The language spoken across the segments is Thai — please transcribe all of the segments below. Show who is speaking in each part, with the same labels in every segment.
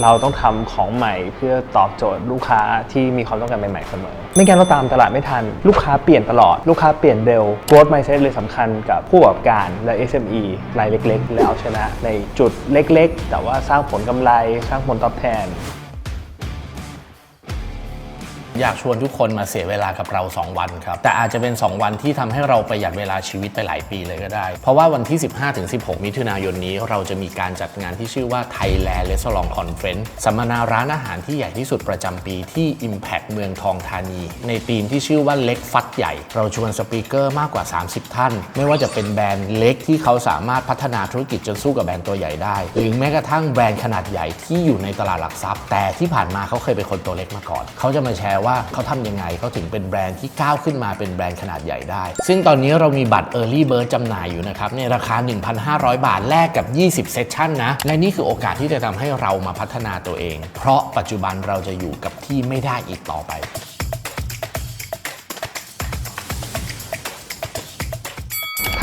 Speaker 1: เราต้องทำของใหม่เพื่อตอบโจทย์ลูกค้าที่มีความต้องการใหม่ๆเสมอ ไม่งั้นเราตามตลาดไม่ทัน ลูกค้าเปลี่ยนตลอด ลูกค้าเปลี่ยนเร็ว growth mindset เลยสำคัญกับผู้ประกอบการและ SME รายเล็ก ๆ และเอาชนะในจุดเล็ก ๆ แต่ว่าสร้างผลกำไรสร้างผลตอบแทน
Speaker 2: อยากชวนทุกคนมาเสียเวลากับเรา 2 วันครับ แต่อาจจะเป็น 2 วันที่ทำให้เราประหยัดเวลาชีวิตไปหลายปีเลยก็ได้ เพราะว่าวันที่ 15-16 มิถุนายนนี้ เราจะมีการจัดงานที่ชื่อว่า Thailand Restaurant Conference สัมมนาร้านอาหารที่ใหญ่ที่สุดประจำปีที่ Impact เมืองทองธานี ในธีมที่ชื่อว่าเล็กฟัดใหญ่ เราชวนสปีกเกอร์มากกว่า 30 ท่าน ไม่ว่าจะเป็นแบรนด์เล็กที่เขาสามารถพัฒนาธุรกิจจนสู้กับแบรนด์ตัวใหญ่ได้ หรือแม้กระทั่งแบรนด์ขนาดใหญ่ที่อยู่ในตลาดหลักทรัพย์ แต่ที่ผ่านมาเขาเคยเป็นคนตัวเล็กมาก่อน เขาจะมาแชร์ว่าเขาทำยังไงเขาถึงเป็นแบรนด์ที่ก้าวขึ้นมาเป็นแบรนด์ขนาดใหญ่ได้ ซึ่งตอนนี้เรามีบัตร Early Bird จำหน่ายอยู่นะครับในราคา 1,500 บาทแลกกับ 20 เซสชั่นนะ และนี่คือโอกาสที่จะทำให้เรามาพัฒนาตัวเอง เพราะปัจจุบันเราจะอยู่กับที่ไม่ได้อีกต่อไป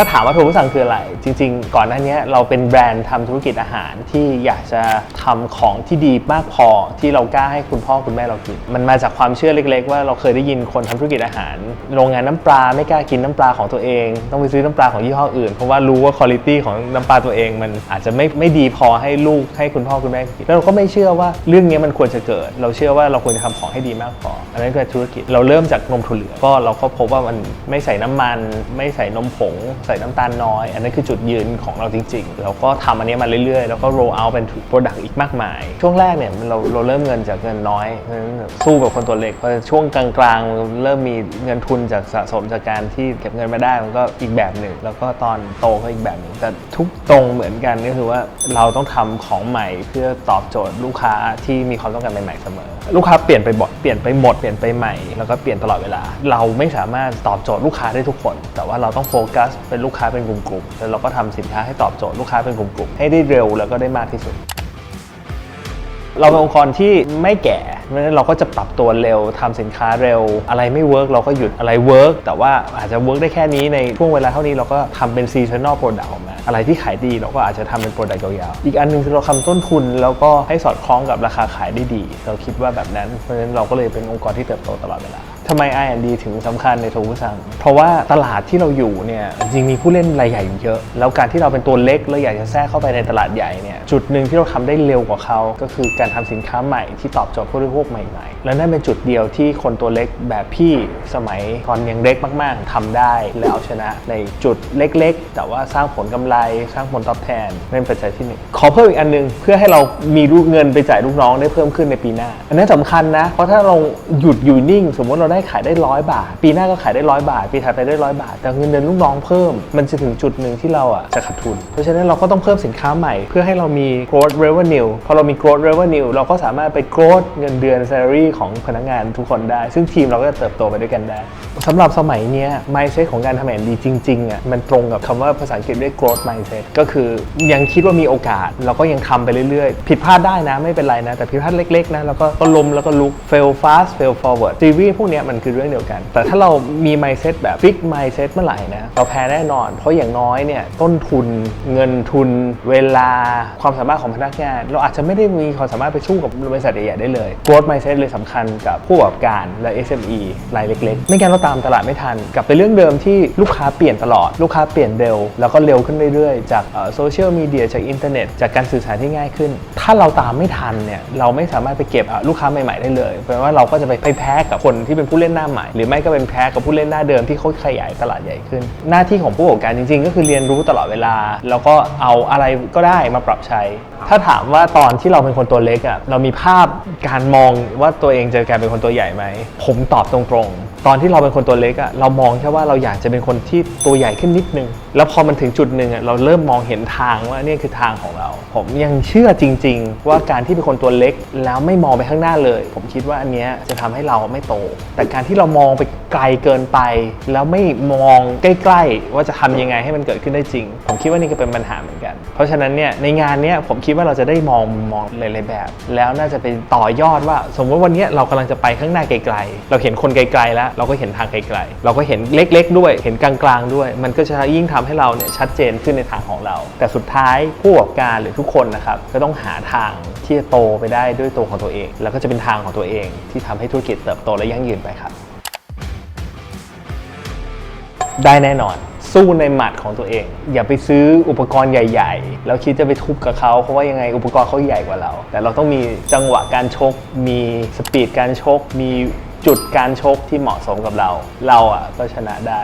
Speaker 1: ถ้าถามว่าโทรสั่งคืออะไร จริง ๆ ก่อนหน้านี้เราเป็นแบรนด์ทำธุรกิจอาหารที่อยากจะทำของที่ดีมากพอที่เรากล้าให้คุณพ่อคุณแม่เรากิน มันมาจากความเชื่อเล็ก ๆ ว่าเราเคยได้ยินคนทำธุรกิจอาหาร โรงงานน้ำปลาไม่กล้ากินน้ำปลาของตัวเอง ต้องไปซื้อน้ำปลาของยี่ห้ออื่น เพราะว่ารู้ว่าคุณภาพของน้ำปลาตัวเองมันอาจจะไม่ไม่ดีพอให้ลูกให้คุณพ่อคุณแม่กินแล้วเราก็ไม่เชื่อว่าเรื่องนี้มันควรจะเกิด เราเชื่อว่าเราควรจะทำของให้ดีมากพออันนั้นคือธุรกิจเราเริ่มจากนมถั่วเหลืองก็เราก็พบว่ามันไม่ใส่น้ำมัน ไม่ใส่นมผงใส่น้ำตาลน้อย อันนั้นคือจุดยืนของเราจริงๆเราก็ทำอันนี้มาเรื่อยๆ แล้วก็ roll out เป็นโปรดักต์อีกมากมาย ช่วงแรกเนี่ยเราเราเริ่มเงินจากเงินน้อยเพราะฉะนั้นสู้กับคนตัวเล็กพอช่วงกลางๆ เริ่มมีเงินทุนจากสะสมจากการที่เก็บเงินมาได้มันก็อีกแบบหนึ่ง แล้วก็ตอนโตก็อีกแบบหนึ่งแต่ทุกตรงเหมือนกันก็คือว่าเราต้องทำของใหม่เพื่อตอบโจทย์ลูกค้าที่มีความต้องการใหม่ๆเสมอ ลูกค้าเปลี่ยนไปบ่อยเปลี่ยนไปหมดเปลี่ยนไปใหม่แล้วก็เปลี่ยนตลอดเวลา เราไม่สามารถตอบโจทย์ลูกค้าได้ทุกคน แต่ว่าเราต้องโฟกัสเป็นลูกค้าเป็นกลุ่มๆแล้วเราก็ทำสินค้าให้ตอบโจทย์ลูกค้าเป็นกลุ่มๆให้ได้เร็วแล้วก็ได้มากที่สุด เราเป็นองค์กรที่ไม่แก่เพราะฉะนั้นเราก็จะปรับตัวเร็วทำสินค้าเร็ว อะไรไม่เวิร์กเราก็หยุดอะไรเวิร์กแต่ว่าอาจจะเวิร์กได้แค่นี้ในช่วงเวลาเท่านี้เราก็ทำเป็นซีซันอลโปรดักต์ออกมา อะไรที่ขายดีเราก็อาจจะทำเป็นโปรดักต์ยาวๆอีกอันหนึงคือเราทำต้นทุน แล้วก็ให้สอดคล้องกับราคาขายได้ดี เราคิดว่าแบบนั้นเพราะฉะนั้นเราก็เลยเป็นองค์กรที่เติบโตตลอดเวลา ทำไม R&D ถึงสำคัญในโทกุซัง เพราะว่าตลาดที่เราอยู่เนี่ยจริงมีผู้เล่นรายใหญ่อยู่เยอะ แล้วการที่เราเป็นตัวเล็กแล้วอยากจะแทรกเข้าไปในตลาดใหญ่เนี่ยจุดหนึ่งที่เราทำได้เร็วกว่าเขา ก็คือการทำสินค้าใหม่ที่ตอบโจทย์ผู้บริโภคใหม่ ๆ และนั่นเป็นจุดเดียวที่คนตัวเล็กแบบพี่สมัยก่อนยังเล็กมาก ๆทำได้และเอาชนะในจุดเล็ก ๆ แต่ว่าสร้างผลกำไรสร้างผลตอบแทนนั่นเป็นปัจจัยที่หนึ่งขอเพิ่มอีกอันหนึงเพื่อให้เรามีลูกเงินไปจ่ายลูกน้องได้เพิ่มขึ้นในปีหน้า อันนี้สำคัญนะเพราะถ้าเราหยุดอยู่นิ่ง สมมติเราได้ขายได้ร้อยบาท ปีหน้าก็ขายได้ร้อยบาท ปีถัดไปได้ร้อยบาท แต่เงินเดือนลูกน้องเพิ่ม มันจะถึงจุดหนึ่งที่เราอะจะขาดทุน เพราะฉะนั้นเราก็ต้องเพิ่มสินค้าใหม่ เพื่อให้เรามี growth revenue พอเรามี growth revenue เราก็สามารถไป growth เงินเดือน salary ของพนักงานทุกคนได้ ซึ่งทีมเราก็จะเติบโตไปด้วยกันได้สำหรับสมัยนี้ mindset ของการทำแอนดีจริงๆอะมันตรงกับคำว่าภาษาอังกฤษเรียก growth mindset ก็คือยังคิดว่ามีโอกาส เราก็ยังทำไปเรื่อยๆ ผิดพลาดได้นะไม่เป็นไรนะแต่ผิดพลาดเล็กๆนะแล้วก็ก็ล้มแล้วก็ลุก fail fast fail forward ซีรีส์พวกเนี้ยมันคือเรื่องเดียวกัน แต่ถ้าเรามี mindset แบบ fix mindset เมื่อไหร่นะเราแพ้แน่นอน เพราะอย่างน้อยเนี่ยต้นทุนเงินทุน เวลาความสามารถของพนักงาน เราอาจจะไม่ได้มีความสามารถไปสู้กับบริษัทใหญ่ๆได้เลย growth mindset เลยสำคัญกับผู้ประกอบการและ SME รายเล็กๆ ไม่งั้นเราตามตลาดไม่ทัน กลับไปเรื่องเดิมที่ลูกค้าเปลี่ยนตลอด ลูกค้าเปลี่ยนเร็ว แล้วก็เร็วขึ้นเรื่อยๆ จากโซเชียลมีเดียจากอินเทอร์เน็ตจากการสื่อสารที่ง่ายขึ้น ถ้าเราตามไม่ทันเนี่ยเราไม่สามารถไปเก็บลูกค้าใหม่ๆได้เลยแปลว่าเราก็จะไปแพ้กับคนที่เป็นผู้เล่นหน้าใหม่ หรือไม่ก็เป็นแพ้กับผู้เล่นหน้าเดิมที่เขาขยายตลาดใหญ่ขึ้น หน้าที่ของผู้ประกอบการจริง ๆ ก็คือเรียนรู้ตลอดเวลา แล้วก็เอาอะไรก็ได้มาปรับใช้ ถ้าถามว่าตอนที่เราเป็นคนตัวเล็กอะเรามีภาพการมองว่าตัวเองจะกลายเป็นคนตัวใหญ่ไหมผมตอบตรงๆ ตอนที่เราเป็นคนตัวเล็กอะเรามองแค่ว่าเราอยากจะเป็นคนที่ตัวใหญ่ขึ้นนิดนึง แล้วพอมันถึงจุดหนึ่งอะเราเริ่มมองเห็นทางว่าเนี่ยคือทางของเรา ผมยังเชื่อจริง ๆ ว่าการที่เป็นคนตัวเล็กแล้วไม่มองไปข้างหน้าเลย ผมคิดว่าอันเนี้ยจะทำให้เราไม่โต แต่การที่เรามองไปไกลเกินไป แล้วไม่มองใกล้ๆ ว่าจะทำยังไงให้มันเกิดขึ้นได้จริง ผมคิดว่านี่ก็เป็นปัญหาเหมือนกัน เพราะฉะนั้นเนี่ยในงานเนี้ยผมคิดว่าเราจะได้มองมองหลายๆแบบ แล้วน่าจะเป็นต่อยอดว่า สมมติวันเนี้ยเรากำลังจะไปข้างหน้าไกลๆ เราเห็นคนไกลๆแล้ว เราก็เห็นทางไกลๆ เราก็เห็นเล็กๆ ด้วย เห็นกลางๆ ด้วย มันก็จะยิ่งทำให้เราเนี่ยชัดเจนขึ้นในทางของเรา แต่สุดท้ายผู้ประกอบการหรือทุกคนนะครับก็ต้องหาทางที่จะโตไปได้ด้วยตัวของตัวเอง แล้วก็จะเป็นทางของตัวเอง ที่ทำให้ธุรกิจเติบโตและยั่งยืนไปครับ ได้แน่นอนสู้ในหมัดของตัวเอง อย่าไปซื้ออุปกรณ์ใหญ่ ๆ แล้วคิดจะไปทุบกับเขาเพราะว่ายังไงอุปกรณ์เขาใหญ่กว่าเรา แต่เราต้องมีจังหวะการชก มีสปีดการชก มีจุดการชกที่เหมาะสมกับเรา เราอะก็ชนะได้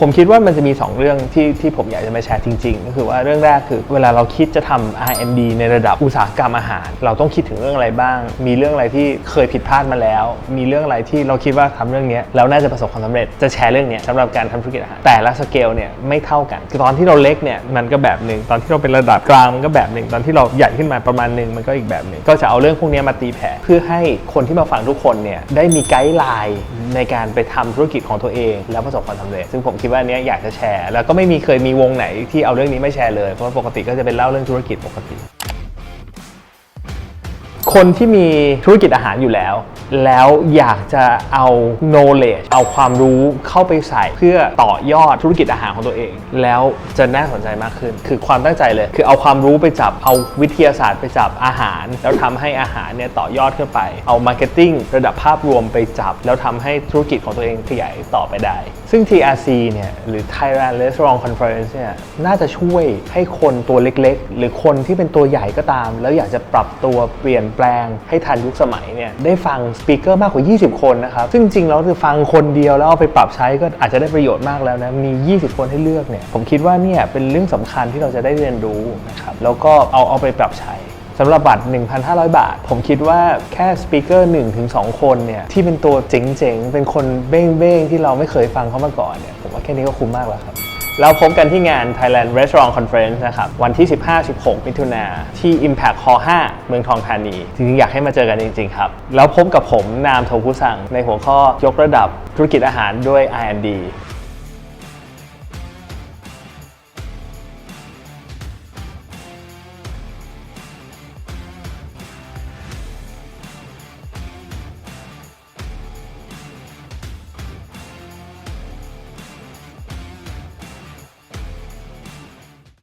Speaker 1: ผมคิดว่ามันจะมี 2 เรื่องที่ที่ผมอยากจะมาแชร์จริง ๆ ก็คือว่าเรื่องแรกคือเวลาเราคิดจะทำ R&D ในระดับอุตสาหกรรมอาหาร เราต้องคิดถึงเรื่องอะไรบ้าง มีเรื่องอะไรที่เคยผิดพลาดมาแล้ว มีเรื่องอะไรที่เราคิดว่าทำเรื่องเนี้ยแล้วน่าจะประสบความสำเร็จจะแชร์เรื่องเนี้ยสำหรับการทำธุรกิจอาหารแต่ละสเกลเนี่ยไม่เท่ากันคือตอนที่เราเล็กเนี่ยมันก็แบบหนึ่งตอนที่เราเป็นระดับกลางมันก็แบบหนึ่งตอนที่เราใหญ่ขึ้นมาประมาณหนึ่งมันก็อีกแบบหนึ่งก็จะเอาเรื่องพวกเนี้ยมาตีแผ่เพื่อให้คนที่มาฟังทุกคนเนี่ยได้มีไกด์ไลน์ ในการไปทำธุรกิจของตัวเอง แล้วประสบความสำเร็จ ซึ่งผมคิดว่าอันเนี้ยอยากจะแชร์ แล้วก็ไม่มีเคยมีวงไหนที่เอาเรื่องนี้ไม่แชร์เลย เพราะว่าปกติก็จะเป็นเล่าเรื่องธุรกิจปกติ คนที่มีธุรกิจอาหารอยู่แล้ว แล้วอยากจะเอา knowledge เอาความรู้เข้าไปใส่เพื่อต่อยอดธุรกิจอาหารของตัวเอง แล้วจะน่าสนใจมากขึ้น คือความตั้งใจเลย คือเอาความรู้ไปจับเอาวิทยาศาสตร์ไปจับอาหาร แล้วทำให้อาหารเนี่ยต่อยอดขึ้นไป เอา marketing ระดับภาพรวมไปจับ แล้วทำให้ธุรกิจของตัวเองขยายต่อไปได้ ซึ่ง TRC เนี่ยหรือ Thailand Restaurant Conference เนี่ยน่าจะช่วยให้คนตัวเล็กๆ หรือคนที่เป็นตัวใหญ่ก็ตาม แล้วอยากจะปรับตัวเปลี่ยนแปลงให้ทันยุคสมัยเนี่ยได้ฟังสปีกเกอร์มากกว่า 20 คนนะครับซึ่งจริงๆแล้วคือฟังคนเดียวแล้วเอาไปปรับใช้ก็อาจจะได้ประโยชน์มากแล้วนะมี 20 คนให้เลือกเนี่ยผมคิดว่าเนี่ยเป็นเรื่องสำคัญที่เราจะได้เรียนรู้นะครับแล้วก็เอาเอาไปปรับใช้สำหรับบัตร 1,500 บาท ผมคิดว่าแค่สปีกเกอร์1-2 คนเนี่ยที่เป็นตัวเจ๋งๆ เป็นคนเบ้งๆ ที่เราไม่เคยฟังเขามาก่อนเนี่ยผมว่าแค่นี้ก็คุ้มมากแล้วครับ เราพบกันที่งาน Thailand Restaurant Conference นะครับ วันที่ 15-16 มิถุนาที่ Impact Hall 5 เมืองทองธานี จริงๆ อยากให้มาเจอกันจริง ๆ ครับ แล้วพบกับผมนามโทคุสังในหัวข้อยกระดับธุรกิจอาหารด้วย R&D